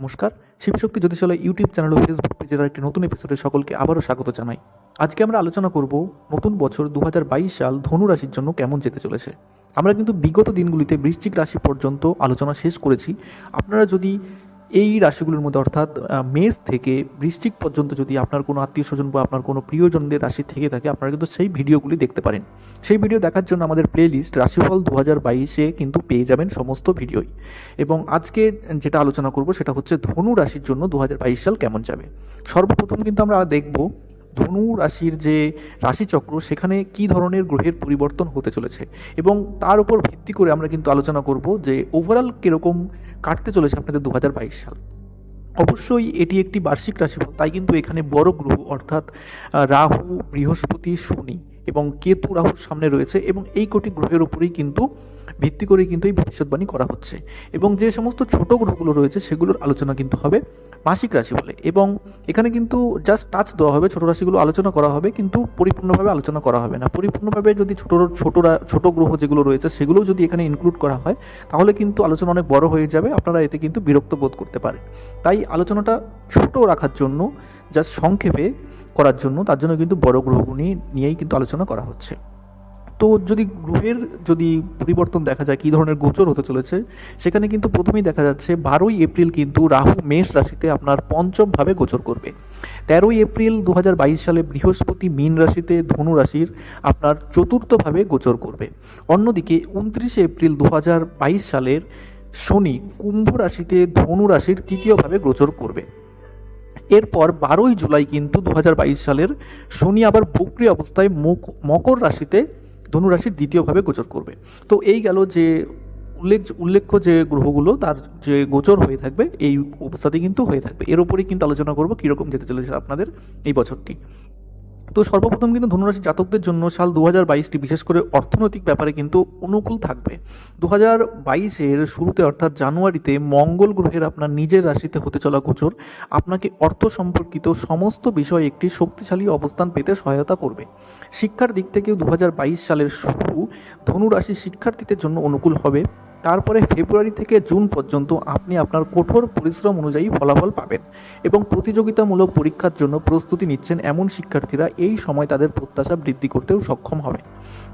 নমস্কার। Shivshakti Jyotishalay YouTube channel ও Facebook পেজের একটি নতুন এপিসোডে সকলকে আবারও স্বাগত জানাই। আজকে আমরা আলোচনা করব নতুন বছর দু হাজার বাইশ সাল ধনু রাশির জন্য কেমন যেতে চলেছে। আমরা কিন্তু বিগত দিনগুলিতে বৃশ্চিক রাশি পর্যন্ত আলোচনা শেষ করেছি। আপনারা যদি এই রাশিগুলোর মধ্যে অর্থাৎ মেষ থেকে বৃষ্টিক পর্যন্ত যদি আপনার কোনো আত্মীয় স্বজন বা আপনার কোনো প্রিয়জনদের রাশি থেকে থাকে, আপনারা কিন্তু সেই ভিডিওগুলি দেখতে পারেন। সেই ভিডিও দেখার জন্য আমাদের প্লেলিস্ট রাশিফল দু হাজার বাইশে কিন্তু পেয়ে যাবেন সমস্ত ভিডিওই। এবং আজকে যেটা আলোচনা করব সেটা হচ্ছে ধনু রাশির জন্য দু হাজার বাইশ সাল কেমন যাবে। সর্বপ্রথম কিন্তু আমরা দেখব ধনু রাশির যে রাশিচক্র, সেখানে কি ধরনের গ্রহের পরিবর্তন হতে চলেছে? এবং তার উপর ভিত্তি করে আমরা কিন্তু আলোচনা করব যে ওভারঅল কীরকম কাটতে চলেছে আপনাদের দু হাজার বাইশ সাল। অবশ্যই এটি একটি বার্ষিক রাশিফল, তাই কিন্তু এখানে বড় গ্রহ অর্থাৎ রাহু, বৃহস্পতি, শনি এবং কেতু রাহুর সামনে রয়েছে এবং এই কোটি গ্রহের উপরেই কিন্তু ভিত্তি করে কিন্তু এই ভবিষ্যৎবাণী করা হচ্ছে। এবং যে সমস্ত ছোট গ্রহগুলো রয়েছে, সেগুলোর আলোচনা কিন্তু হবে মাসিক রাশি বলে। এবং এখানে কিন্তু জাস্ট টাচ দেওয়া হবে, ছোট রাশিগুলো আলোচনা করা হবে, কিন্তু পরিপূর্ণভাবে আলোচনা করা হবে না। পরিপূর্ণভাবে যদি ছোট ছোটরা ছোট গ্রহ যেগুলো রয়েছে, সেগুলোও যদি এখানে ইনক্লুড করা হয়, তাহলে কিন্তু আলোচনা অনেক বড় হয়ে যাবে, আপনারা এতে কিন্তু বিরক্ত বোধ করতে পারেন। তাই আলোচনাটা ছোট রাখার জন্য জাস্ট সংক্ষেপে করার জন্য, তার জন্য কিন্তু বড় গ্রহগুলি নিয়েই কিন্তু আলোচনা করা হচ্ছে। তো যদি গ্রহের যদি পরিবর্তন দেখা যায়, কী ধরনের গোচর হতে চলেছে, সেখানে কিন্তু প্রথমেই দেখা যাচ্ছে বারোই এপ্রিল কিন্তু রাহু মেষ রাশিতে আপনার পঞ্চমভাবে গোচর করবে। তেরোই এপ্রিল দু হাজার বাইশ সালে বৃহস্পতি মীন রাশিতে ধনু রাশির আপনার চতুর্থভাবে গোচর করবে। অন্যদিকে উনত্রিশে এপ্রিল দু হাজার বাইশ সালের শনি কুম্ভ রাশিতে ধনু রাশির তৃতীয়ভাবে গোচর করবে। এরপর বারোই জুলাই কিন্তু দু হাজার বাইশ সালের শনি আবার বক্রি অবস্থায় মকর রাশিতে ধনু রাশির দ্বিতীয়ভাবে গোচর করবে। তো এই গেল যে উল্লেখ, উল্লেখ্য যে গ্রহগুলো, তার যে গোচর হয়ে থাকবে, এই অবস্থাতে কিন্তু হয়ে থাকবে। এর উপরেই কিন্তু আলোচনা করব কীরকম যেতে চলেছে আপনাদের এই বছরটি। তো সর্বপ্রথম কিন্তু ধনুরাশি জাতকদের জন্য সাল দু হাজার বাইশটি বিশেষ করে অর্থনৈতিক ব্যাপারে কিন্তু অনুকূল থাকবে। দু হাজার বাইশের শুরুতে অর্থাৎ জানুয়ারিতে মঙ্গল গ্রহের আপনার নিজের রাশিতে হতে চলা গোচর। আপনাকে অর্থ সম্পর্কিত সমস্ত বিষয়ে একটি শক্তিশালী অবস্থান পেতে সহায়তা করবে। শিক্ষার দিক থেকেও দু হাজার বাইশ সালের শুরু ধনু রাশি শিক্ষার্থীদের জন্য অনুকূল হবে। তারপরে ফেব্রুয়ারি থেকে জুন পর্যন্ত আপনি আপনার কঠোর পরিশ্রম অনুযায়ী ফলাফল পাবেন এবং প্রতিযোগিতামূলক পরীক্ষার জন্য প্রস্তুতি নিচ্ছেন এমন শিক্ষার্থীরা এই সময় তাদের প্রত্যাশা বৃদ্ধি করতেও সক্ষম হবে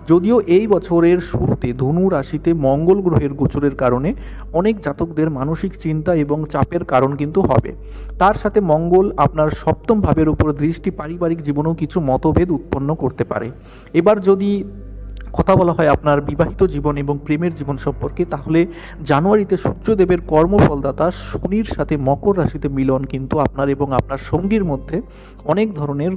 যদিও এই বছরের শুরুতে ধনু রাশিতে মঙ্গল গ্রহের গোচরের কারণে অনেক জাতকদের মানসিক চিন্তা এবং চাপের কারণ কিন্তু হবে। তার সাথে মঙ্গল আপনার সপ্তম ভাবের উপর দৃষ্টি পারিবারিক জীবনেও কিছু মতভেদ উৎপন্ন করতে পারে। এবার যদি কথা বলা হয় আপনার বিবাহিত জীবন এবং প্রেমের জীবন সম্পর্কে, তাহলে জানুয়ারিতে সূর্যদেবের কর্মফলদাতা শনির সাথে মকর রাশিতে মিলন কিন্তু আপনার এবং আপনার সঙ্গীর মধ্যে অনেক ধরনের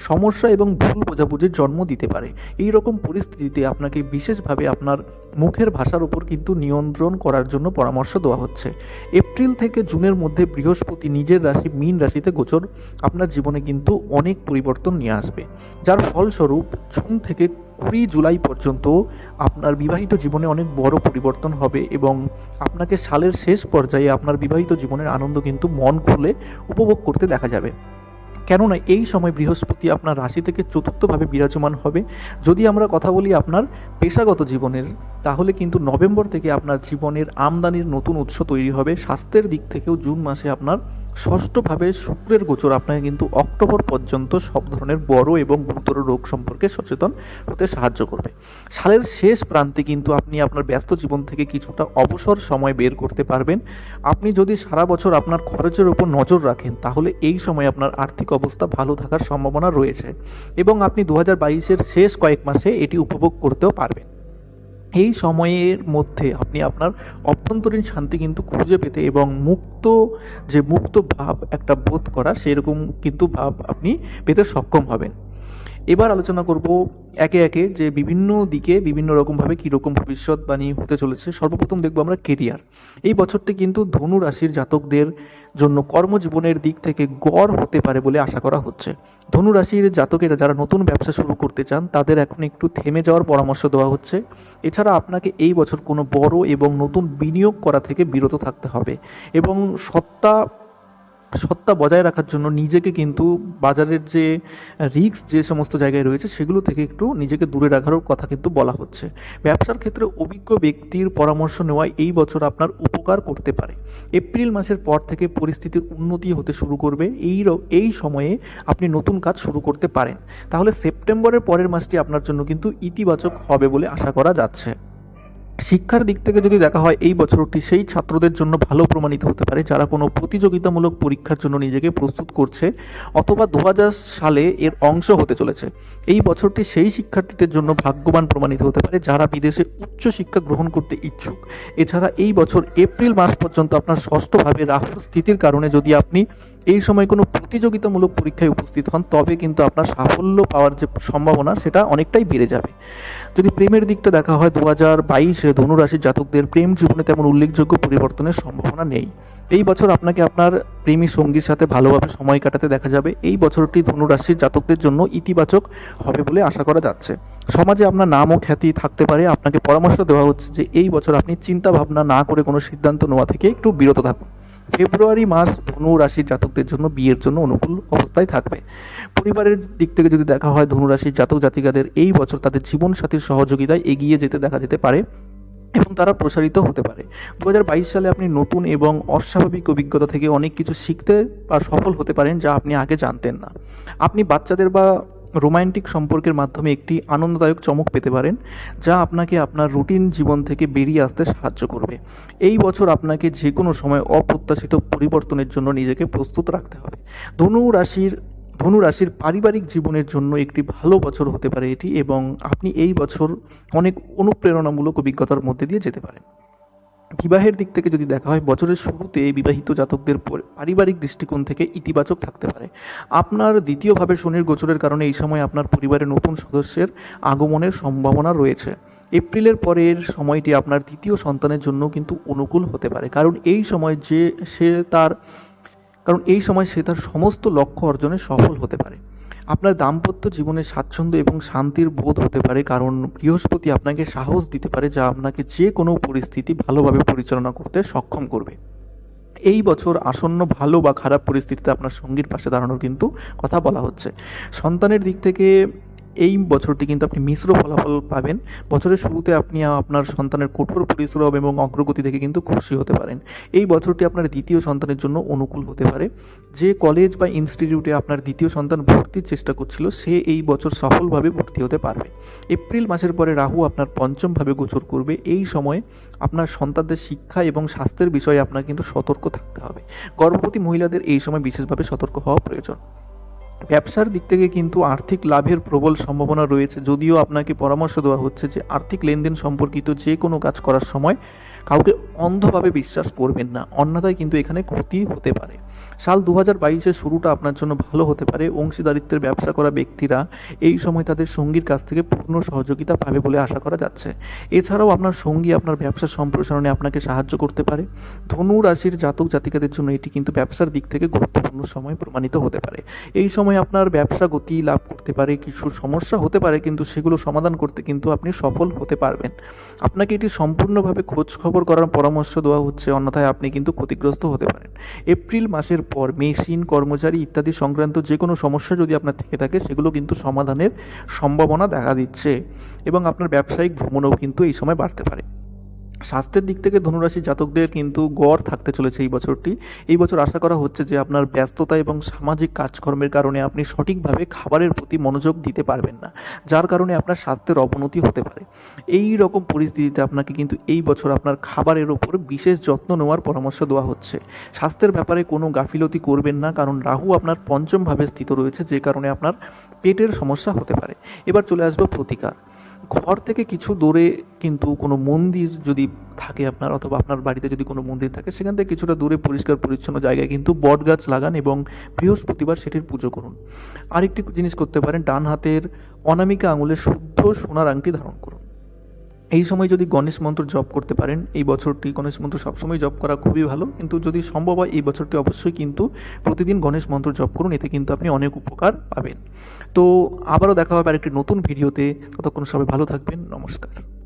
সমস্যা এবং ভুল বোঝাবুঝির জন্ম দিতে পারে। এই রকম পরিস্থিতিতে আপনাকে বিশেষভাবে আপনার মুখের ভাষার উপর কিন্তু নিয়ন্ত্রণ করার জন্য পরামর্শ দেওয়া হচ্ছে। এপ্রিল থেকে জুনের মধ্যে বৃহস্পতি নিজের রাশি, মীন রাশিতে গোচর, আপনার জীবনে কিন্তু অনেক পরিবর্তন নিয়ে আসবে। যার ফলস্বরূপ জুন থেকে কুড়ি জুলাই পর্যন্ত আপনার বিবাহিত জীবনে অনেক বড় পরিবর্তন হবে এবং আপনাকে সালের শেষ পর্যায়ে আপনার বিবাহিত জীবনের আনন্দ কিন্তু মন খুলে উপভোগ করতে দেখা যাবে। কেননা এই সময় বৃহস্পতি আপনার রাশি থেকে চতুর্থভাবে বিরাজমান হবে। যদি আমরা কথা বলি আপনার পেশাগত জীবনের, তাহলে কিন্তু নভেম্বর থেকে আপনার জীবনের আমদানির নতুন উৎস তৈরি হবে। স্বাস্থ্যের দিক থেকেও জুন মাসে আপনার ষষ্ঠভাবে শুক্রের গোচর আপনাকে কিন্তু অক্টোবর পর্যন্ত সব ধরনের বড় এবং গুরুতর রোগ সম্পর্কে সচেতন হতে সাহায্য করবে। সালের শেষ প্রান্তে কিন্তু আপনি আপনার ব্যস্ত জীবন থেকে কিছুটা অবসর সময় বের করতে পারবেন। আপনি যদি সারা বছর আপনার খরচের উপর নজর রাখেন, তাহলে এই সময় আপনার আর্থিক অবস্থা ভালো থাকার সম্ভাবনা রয়েছে এবং আপনি দু হাজার বাইশের শেষ কয়েক মাসে এটি উপভোগ করতেও পারবেন। এই সময়ের মধ্যে আপনি আপনার অভ্যন্তরীণ শান্তি কিন্তু খুঁজে পেতে এবং মুক্ত, যে মুক্ত ভাব একটা বোধ করা, সেরকম কিন্তু ভাব আপনি পেতে সক্ষম হবেন। এবার আলোচনা করব একে একে যে বিভিন্ন দিকে বিভিন্ন রকমভাবে কীরকম ভবিষ্যৎবাণী হতে চলেছে। সর্বপ্রথম দেখব আমরা কেরিয়ার এই বছরটি কিন্তু ধনু রাশির জাতকদের জন্য কর্মজীবনের দিক থেকে গড় হতে পারে বলে আশা করা হচ্ছে। ধনু রাশির জাতকেরা যারা নতুন ব্যবসা শুরু করতে চান, তাদের এখন একটু থেমে যাওয়ার পরামর্শ দেওয়া হচ্ছে। এছাড়া আপনাকে এই বছর কোনো বড় এবং নতুন বিনিয়োগ করা থেকে বিরত থাকতে হবে এবং সত্তা সত্তা বজায় রাখার জন্য নিজেকে কিন্তু বাজারের যে রিস্ক যে সমস্ত জায়গায় রয়েছে, সেগুলো থেকে একটু নিজেকে দূরে রাখারও কথা কিন্তু বলা হচ্ছে। ব্যবসার ক্ষেত্রে অভিজ্ঞ ব্যক্তির পরামর্শ নেওয়ায় এই বছর আপনার উপকার করতে পারে। এপ্রিল মাসের পর থেকে পরিস্থিতির উন্নতি হতে শুরু করবে। এই এই সময়ে আপনি নতুন কাজ শুরু করতে পারেন। তাহলে সেপ্টেম্বরের পরের মাসটি আপনার জন্য কিন্তু ইতিবাচক হবে বলে আশা করা যাচ্ছে। শিক্ষার দিক থেকে যদি দেখা হয়, এই বছরটি সেই ছাত্রদের জন্য ভালো প্রমাণিত হতে পারে, যারা কোনো প্রতিযোগিতামূলক পরীক্ষার জন্য নিজেকে প্রস্তুত করছে অথবা দু হাজার সালে এর অংশ হতে চলেছে। এই বছরটি সেই শিক্ষার্থীদের জন্য ভাগ্যবান প্রমাণিত হতে পারে, যারা বিদেশে উচ্চ শিক্ষা গ্রহণ করতে ইচ্ছুক। এছাড়া এই বছর এপ্রিল মাস পর্যন্ত আপনার ষষ্ঠভাবে রাহুর স্থিতির কারণে যদি আপনি এই সময় কোনো প্রতিযোগিতামূলক পরীক্ষায় উপস্থিত হন, তবে কিন্তু আপনার সাফল্য পাওয়ার যে সম্ভাবনা, সেটা অনেকটাই বেড়ে যাবে। যদি প্রেমের দিকটা দেখা হয় দু হাজার বাইশে ধনুরাশির জাতকদের প্রেম জীবনে তেমন উল্লেখযোগ্য পরিবর্তনের সম্ভাবনা নেই। এই বছর আপনাকে আপনার প্রেমী সঙ্গীর সাথে ভালোভাবে সময় কাটাতে দেখা যাবে। এই বছরটি ধনুরাশির জাতকদের জন্য ইতিবাচক হবে বলে আশা করা যাচ্ছে। সমাজে আপনার নাম ও খ্যাতি থাকতে পারে। আপনাকে পরামর্শ দেওয়া হচ্ছে যে এই বছর আপনি চিন্তা ভাবনা না করে কোনো সিদ্ধান্ত নেওয়া থেকে একটু বিরত থাকুন। ফেব্রুয়ারি মাস ধনু রাশির জাতকদের জন্য বিয়ের জন্য অনুকূল অবস্থায় থাকবে। পরিবারের দিক থেকে যদি দেখা হয় ধনু রাশির জাতক জাতিকাদের এই বছর তাদের জীবনসাথীর সহযোগিতায় এগিয়ে যেতে দেখা যেতে পারে। এবং তারা প্রসারিত হতে পারে। দু হাজার বাইশ সালে আপনি নতুন এবং অস্বাভাবিক অভিজ্ঞতা থেকে অনেক কিছু শিখতে বা সফল হতে পারেন যা আপনি আগে জানতেন না। আপনি বাচ্চাদের বা রোমান্টিক সম্পর্কের মাধ্যমে একটি আনন্দদায়ক চমক পেতে পারেন, যা আপনাকে আপনার রুটিন জীবন থেকে বেরিয়ে আসতে সাহায্য করবে। এই বছর আপনাকে যে কোনো সময় অপ্রত্যাশিত পরিবর্তনের জন্য নিজেকে প্রস্তুত রাখতে হবে। ধনু রাশির ধনু রাশির পারিবারিক জীবনের জন্য একটি ভালো বছর হতে পারে এটি এবং আপনি এই বছর অনেক অনুপ্রেরণামূলক অভিজ্ঞতার মধ্যে দিয়ে যেতে পারেন। বিবাহের দিক থেকে যদি দেখা হয়, বছরের শুরুতে বিবাহিত জাতকদের পর- পারিবারিক দৃষ্টিকোণ থেকে ইতিবাচক থাকতে পারে। আপনার দ্বিতীয়ভাবে শনির গোচরের কারণে এই সময় আপনার পরিবারের নতুন সদস্যের আগমনের সম্ভাবনা রয়েছে। এপ্রিলের পরের সময়টি আপনার দ্বিতীয় সন্তানের জন্য কিন্তু অনুকূল হতে পারে। কারণ এই সময় যে সে তার কারণ এই সময় সে তার সমস্ত লক্ষ্য অর্জনে সফল হতে পারে। আপনার দাম্পত্য জীবনে স্বাচ্ছন্দ্য এবং শান্তির বোধ হতে পারে, কারণ বৃহস্পতি আপনাকে সাহস দিতে পারে যা আপনাকে যে কোনো পরিস্থিতি ভালোভাবে পরিচালনা করতে সক্ষম করবে। এই বছর আসন্ন ভালো বা খারাপ পরিস্থিতিতে আপনার সঙ্গীর পাশে দাঁড়ানোর কিন্তু কথা বলা হচ্ছে। সন্তানের দিক থেকে এই বছরটি কিন্তু আপনি মিশ্র ফলাফল পাবেন। বছরের শুরুতে আপনি আপনার সন্তানের কঠোর পরিশ্রম এবং অগ্রগতি থেকে কিন্তু খুশি হতে পারেন। এই বছরটি আপনার দ্বিতীয় সন্তানের জন্য অনুকূল হতে পারে। যে কলেজ বা ইনস্টিটিউটে আপনার দ্বিতীয় সন্তান ভর্তির চেষ্টা করছিল, সে এই বছর সফলভাবে ভর্তি হতে পারবে। এপ্রিল মাসের পরে রাহু আপনার পঞ্চমভাবে গোচর করবে। এই সময়ে আপনার সন্তানদের শিক্ষা এবং স্বাস্থ্যের বিষয়ে আপনার কিন্তু সতর্ক থাকতে হবে। গর্ভবতী মহিলাদের এই সময় বিশেষভাবে সতর্ক হওয়া প্রয়োজন। ব্যবসার দিক থেকে কিন্তু আর্থিক লাভের প্রবল সম্ভাবনা রয়েছে। যদিও আপনাকে পরামর্শ দেওয়া হচ্ছে যে আর্থিক লেনদেন সম্পর্কিত যে কোনো কাজ করার সময় কাউকে অন্ধভাবে বিশ্বাস করবেন না, অন্যথায় কিন্তু এখানে ক্ষতি হতে পারে। সাল দু হাজার বাইশের শুরুটা আপনার জন্য ভালো হতে পারে। অংশীদারিত্বের ব্যবসা করা ব্যক্তিরা এই সময় তাদের সঙ্গীর কাছ থেকে পূর্ণ সহযোগিতা পাবে বলে আশা করা যাচ্ছে। এছাড়াও আপনার সঙ্গী আপনার ব্যবসা সম্প্রসারণে আপনাকে সাহায্য করতে পারে। ধনু রাশির জাতক জাতিকাদের জন্য এটি কিন্তু ব্যবসার দিক থেকে গুরুত্বপূর্ণ সময় প্রমাণিত হতে পারে। এই সময় আপনার ব্যবসা গতি লাভ করতে পারে, কিছু সমস্যা হতে পারে, কিন্তু সেগুলো সমাধান করতে কিন্তু আপনি সফল হতে পারবেন। আপনাকে এটি সম্পূর্ণভাবে খোঁজ খবর করার পরামর্শ দেওয়া হচ্ছে, অন্যথায় আপনি কিন্তু ক্ষতিগ্রস্ত হতে পারেন। এপ্রিল মাসের পর মেশিন, কর্মচারী ইত্যাদি সংক্রান্ত যে কোনো সমস্যা যদি আপনার থেকে থাকে, সেগুলো কিন্তু সমাধানের সম্ভাবনা দেখা দিচ্ছে এবং আপনার ব্যবসায়িক ভ্রমণও কিন্তু এই সময় বাড়তে পারে। স্বাস্থ্যের দিক থেকে ধনুরাশি জাতকদের কিন্তু গড় থাকতে চলেছে এই বছরটি। এই বছর আশা করা হচ্ছে যে আপনার ব্যস্ততা এবং সামাজিক কাজকর্মের কারণে আপনি সঠিকভাবে খাবারের প্রতি মনোযোগ দিতে পারবেন না, যার কারণে আপনার স্বাস্থ্যের অবনতি হতে পারে। এই রকম পরিস্থিতিতে আপনাকে কিন্তু এই বছর আপনার খাবারের ওপর বিশেষ যত্ন নেওয়ার পরামর্শ দেওয়া হচ্ছে। স্বাস্থ্যের ব্যাপারে কোনো গাফিলতি করবেন না, কারণ রাহু আপনার পঞ্চমভাবে স্থিত রয়েছে, যে কারণে আপনার পেটের সমস্যা হতে পারে। এবার চলে আসবে প্রতিকার। ঘর থেকে কিছু দূরে কিন্তু কোনো মন্দির যদি থাকে আপনার অথবা আপনার বাড়িতে যদি কোনো মন্দির থাকে, সেখান থেকে কিছুটা দূরে পরিষ্কার পরিচ্ছন্ন জায়গায় কিন্তু বট গাছ লাগান এবং বৃহস্পতিবার সেটির পুজো করুন। আরেকটি জিনিস করতে পারেন, ডান হাতের অনামিকা আঙুলে শুদ্ধ সোনার আংটি ধারণ করুন। এই সময় যদি গণেশ মন্ত্র জপ করতে পারেন, এই বছরটি গণেশ মন্ত্র সবসময় জপ করা খুবই ভালো। কিন্তু যদি সম্ভব হয়, এই বছরটি অবশ্যই কিন্তু প্রতিদিন গণেশ মন্ত্র জপ করুন, এতে কিন্তু আপনি অনেক উপকার পাবেন। তো আবারও দেখা হবে আরেকটি নতুন ভিডিওতে। ততক্ষণ সবাই ভালো থাকবেন। নমস্কার।